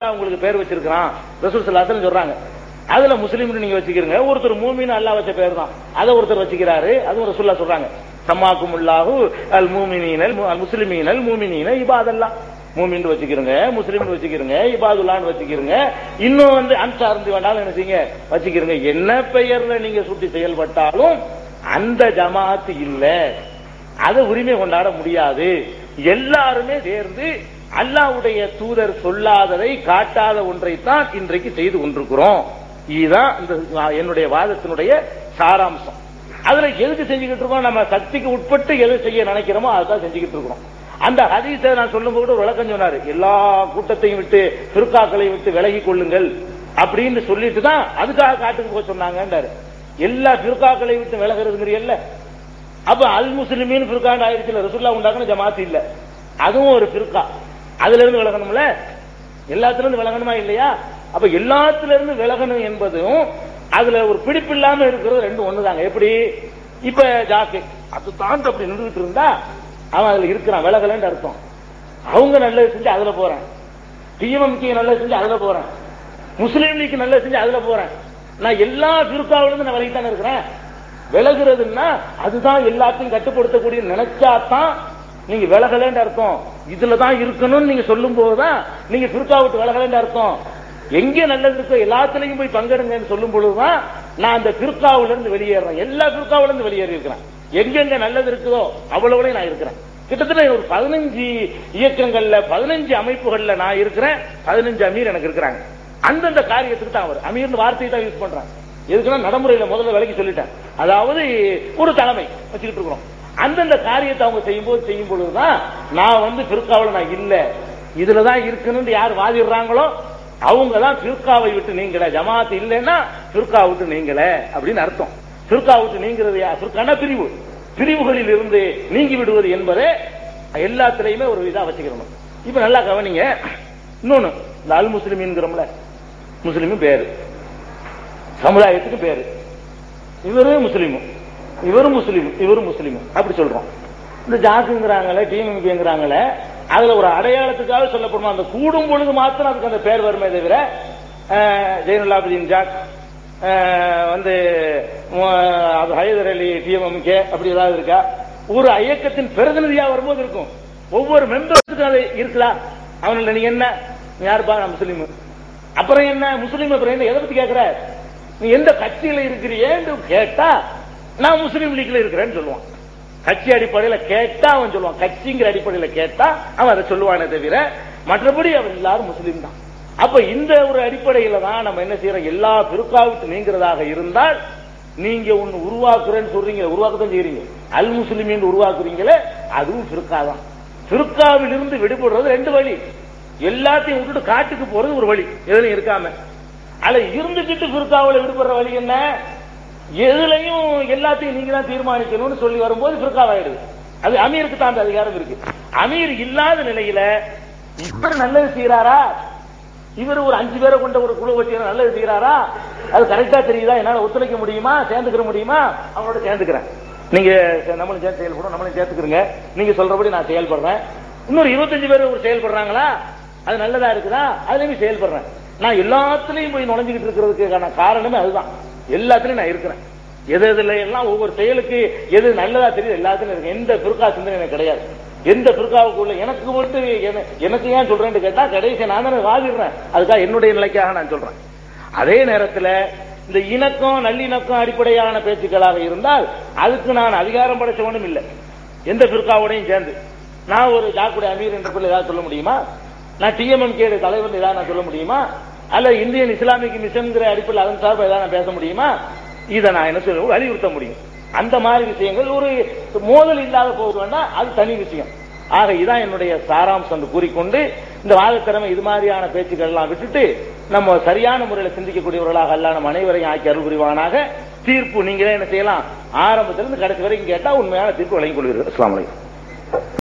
உங்களுக்கு பேர் வச்சிருக்கிறான். ரசூல் சல்லாசன் சொல்றாங்க. அதுல முஸ்லீம்னு நீங்க வச்சுக்கிறீங்க. ஒருத்தர் மூமின் அல்லாஹ் வச்ச பேர் தான் அதை ஒருத்தர் வச்சுக்கிறாரு. அதுவும் ரசூல்லா சொல்றாங்க. சம்மாக்கும் அல்லாஹு அல் மூமினீனல் அல் முஸ்லிமீனல் மூமினீன இபாதல்லா. மூமின் வச்சுக்கிறங்க முஸ்லீம் வச்சுக்கிறங்க இபாதுல்லான்னு வச்சுக்கிறங்க. இன்னும் வந்து அன்சார்ந்து வேண்டாலும் என்ன செய்யுங்க? வச்சுக்கிறங்க. என்ன பெயர்ல நீங்க சுட்டி செயல்பட்டாலும் அந்த ஜமாத்து இல்ல. அதை உரிமை கொண்டாட முடியாது. எல்லாருமே சேர்ந்து அல்லாஹ்வுடைய தூதர் சொல்லாததை காட்டாத ஒன்றைத்தான் இன்றைக்கு செய்து கொண்டிருக்கிறோம். இதுதான் இந்த என்னுடைய வாதத்தினுடைய சாராம்சம். அதுல எதுக்கு செஞ்சுக்கிட்டு இருக்கோம்? நம்ம சக்திக்கு உட்பட்டு எது செய்ய நினைக்கிறோமோ அதுதான் செஞ்சுக்கிட்டு இருக்கிறோம். அந்த ஹதீஸை நான் சொல்லும்போது ஒரு விளக்கம் சொன்னாரு. எல்லா கூட்டத்தையும் விட்டு பிற்காக்களையும் விட்டு விலகி கொள்ளுங்கள் அப்படின்னு சொல்லிட்டு தான் அதுக்காக காட்டுக்கு போக சொன்னாங்கன்றாரு. எல்லா பிற்காக்களையும் விட்டு விலகிறதுங்கிறீல்ல? அப்ப அல் முஸ்லிமின் பிற்காண்டு ஆயிடுச்சுல ரசுல்லா உண்டாக்குன்னு ஜமாத்தி இல்ல. அதுவும் ஒரு பிற்கா அதுல இருந்து விலகணும்ல? எல்லாத்துல இருந்து விலகணுமா இல்லையா? அப்ப எல்லாத்துல இருந்து விலகணும் என்பதும் அதுல ஒரு பிடிப்பு இல்லாம இருக்கிறது ரெண்டும் ஒண்ணுதாங்க. எப்படி? இப்ப ஜாக்கு அது தாண்டி அப்படி நின்றுட்டு இருந்தா அவன் அதுல இருக்கிறான் விலகலன்னு அர்த்தம். அவங்க நல்லது செஞ்சு அதுல போறேன். டிஎம்கே நல்லது செஞ்சு அதுல போறேன். முஸ்லீம் லீக் நல்லது செஞ்சு அதுல போறேன். நான் எல்லா பிற்காவில நான் விலகி தானே இருக்கிறேன். விலகுறதுன்னா அதுதான் எல்லாத்தையும் கட்டுப்படுத்தக்கூடிய நினைச்சாதான் நீங்க விலகலன்னு அர்த்தம். இதுல தான் இருக்கணும்னு நீங்க சொல்லும் போதுதான் நீங்க பிற்கா விட்டு விலகலன்னு அர்த்தம். எங்க நல்லது இருக்கோ எல்லாத்துலயும் போய் பங்கெடுங்கன்னு சொல்லும் பொழுதுதான் நான் அந்த திருக்காவுல இருந்து வெளியேறேன். எல்லா திருக்காவுல இருந்து வெளியேறி இருக்கிறேன் எங்கெங்க நல்லது இருக்குதோ அவ்வளவுலையும் நான் இருக்கிறேன். கிட்டத்தட்ட ஒரு பதினஞ்சு இயக்கங்கள்ல பதினஞ்சு அமைப்புகள்ல நான் இருக்கிறேன். பதினஞ்சு அமீர் எனக்கு இருக்கிறாங்க. அந்தந்த காரியத்துக்கு தான் அவர். அமீர்னு வார்த்தையை தான் யூஸ் பண்றாங்க. எதுக்குன்னா நடைமுறையில முதல்ல விலைக்கு சொல்லிட்டேன். அதாவது ஒரு தலைமை வச்சுக்கிட்டு இருக்கிறோம். அந்தந்த காரியத்தை அவங்க செய்யும்போது செய்யும் பொழுதுதான் நான் வந்து பிற்காவில் நான் இல்லை. இதுலதான் இருக்கணும்னு யார் வாதிடுறாங்களோ அவங்க தான் பிற்காவை விட்டு நீங்கள ஜமாத் இல்லைன்னா பிற்கா விட்டு நீங்கள அப்படின்னு அர்த்தம். பிற்கா விட்டு நீங்கிறது யார்? பிற்கான பிரிவு. பிரிவுகளில் இருந்து நீங்கி விடுவது என்பதே எல்லாத்திலையுமே ஒரு இதா வச்சுக்கிறணும் இப்ப நல்லா கவனிங்க. இன்னொன்னு இந்த அல் முஸ்லிம்ங்கிறோம்ல முஸ்லிமும் பேரு. சமுதாயத்துக்கு பேரு. இவரும் முஸ்லீமும். இவரும் முஸ்லீம் இவரும் முஸ்லீம். அப்படி சொல்றோம். இந்த ஜாக்குங்கிறாங்களே டிஎம்பிங்கிறாங்களே அதுல ஒரு அடையாளத்துக்காக சொல்லப்படுமா அந்த கூடும் பொழுது மாத்திரம் அதுக்கு அந்த பேர் வருமே தவிர ஜெயினுல்லாபுதீன் ஜாக் வந்து அது ஹைதர் அலி டிஎம்எம்கே அப்படி ஏதாவது இருக்கா? ஒரு இயக்கத்தின் பிரதிநிதியா வரும்போது இருக்கும். ஒவ்வொரு மெம்பர்ஸுக்கும் அது இருக்கலாம் அவனில் நீங்க என்ன? யாருப்பா? நான் முஸ்லீம். அப்புறம் என்ன? முஸ்லீம் அப்புறம் என்ன? எதை பத்தி கேட்கிற நீ எந்த கட்சியில இருக்கிறியேன்னு கேட்டா நான் முஸ்லீம் லீக்ல இருக்கிறேன்னு சொல்லுவான். கட்சி அடிப்படையில் கேட்டா அவன் சொல்லுவான். கட்சிங்கிற அடிப்படையில் கேட்டா அவன் அதை சொல்லுவானே தவிர மற்றபடி அவன் எல்லாரும் முஸ்லீம் தான். அப்ப இந்த ஒரு அடிப்படையில தான் நம்ம என்ன செய்யறோம்? எல்லா பிற்காவுக்கு நீங்கிறதாக இருந்தால் நீங்க ஒன்னு உருவாக்குறேன்னு சொல்றீங்க. உருவாக்கத்தான் செய்யறீங்க. அல் முஸ்லிமின் உருவாக்குறீங்களே அதுவும் பிற்கா தான். பிற்காவில் இருந்து விடுபடுறது ரெண்டு வழி. எல்லாத்தையும் விட்டுட்டு காட்டுக்கு போறது ஒரு வழி. எதுலையும் இருக்காம. அதுல இருந்துகிட்டு பிற்காவில் விடுபடுற வழி என்ன? எதுலையும் எல்லாத்தையும் நீங்க தான் தீர்மானிக்கணும்னு சொல்லி வரும்போது பிற்காவாயிடுது அது அமீருக்கு தான் அந்த அதிகாரம் இருக்கு. அமீர் இல்லாத நிலையில இவர் நல்லது செய்யறாரா இவர் ஒரு அஞ்சு பேரை கொண்ட ஒரு குழு வச்சு நல்லது செய்யறாரா அது கரெக்டா தெரியுதா? என்னால ஒத்துழைக்க முடியுமா? சேர்ந்துக்கிற முடியுமா? அவங்களோட சேர்ந்துக்கிறேன். நீங்க நம்மளும் சேர்ந்து செயல்படும் நம்மளும் சேர்த்துக்கிறீங்க. நீங்க சொல்றபடி நான் செயல்படுறேன். இன்னொரு இருபத்தஞ்சு பேர் ஒரு செயல்படுறாங்களா? அது நல்லதா இருக்குதா? அதுலயுமே செயல்படுறேன். நான் எல்லாத்துலயும் போய் நுழைஞ்சுக்கிட்டு இருக்கிறதுக்கான காரணமே அதுதான். எல்லாத்துலயும் நான் இருக்கிறேன். எது எதுல எல்லாம் ஒவ்வொரு செயலுக்கு எது நல்லதா தெரியுது எல்லாத்துலயும் இருக்கு எந்த பிற்கா சிந்தனை எனக்கு கிடையாது. எந்த பிற்காவுக்குள்ள எனக்கு மட்டும் எனக்கு ஏன் சொல்றேன்னு கேட்டா கடைசி நான் தானே வாதிடுறேன். அதுக்காக என்னுடைய நிலைக்காக நான் சொல்றேன். அதே நேரத்தில் இந்த இணக்கம் நல்லிணக்கம் அடிப்படையான பேச்சுக்களாக இருந்தால் அதுக்கு நான் அதிகாரம் படைச்சவனும் இல்லை. எந்த பிற்காவோடையும் சேர்ந்து. நான் ஒரு ஜாக்குடைய அமீர் என்ற பிள்ளை ஏதாவது சொல்ல முடியுமா? நான் டிஎம்எம்கே தலைவர் ஏதாவது நான் சொல்ல முடியுமா? அல்ல இந்தியன் இஸ்லாமிக் மிஷன்ங்கிற அடிப்படையில் அதன் சார்பாக ஏதாவது பேச முடியுமா? இதை நான் என்ன சொல்ல வலியுறுத்த முடியும். அந்த மாதிரி விஷயங்கள் ஒரு மோதல் இல்லாத போக அது தனி விஷயம். ஆக இதான் என்னுடைய சாராம்சம் என்று கூறிக்கொண்டு இந்த வாதத்திறமை இது மாதிரியான பேச்சுக்கள் எல்லாம் விட்டுட்டு நம்ம சரியான முறையில் சிந்திக்கக்கூடியவர்களாக அல்ல நம்ம அனைவரையும் ஆக்கி அருள் புரிவானாக. தீர்ப்பு நீங்களே என்ன செய்யலாம்? ஆரம்பத்திலிருந்து கடைசி வரைக்கும் கேட்டா உண்மையான தீர்ப்பு வழங்கிக் கொள்வீர்கள் அஸ்லாம் வலைக்கம்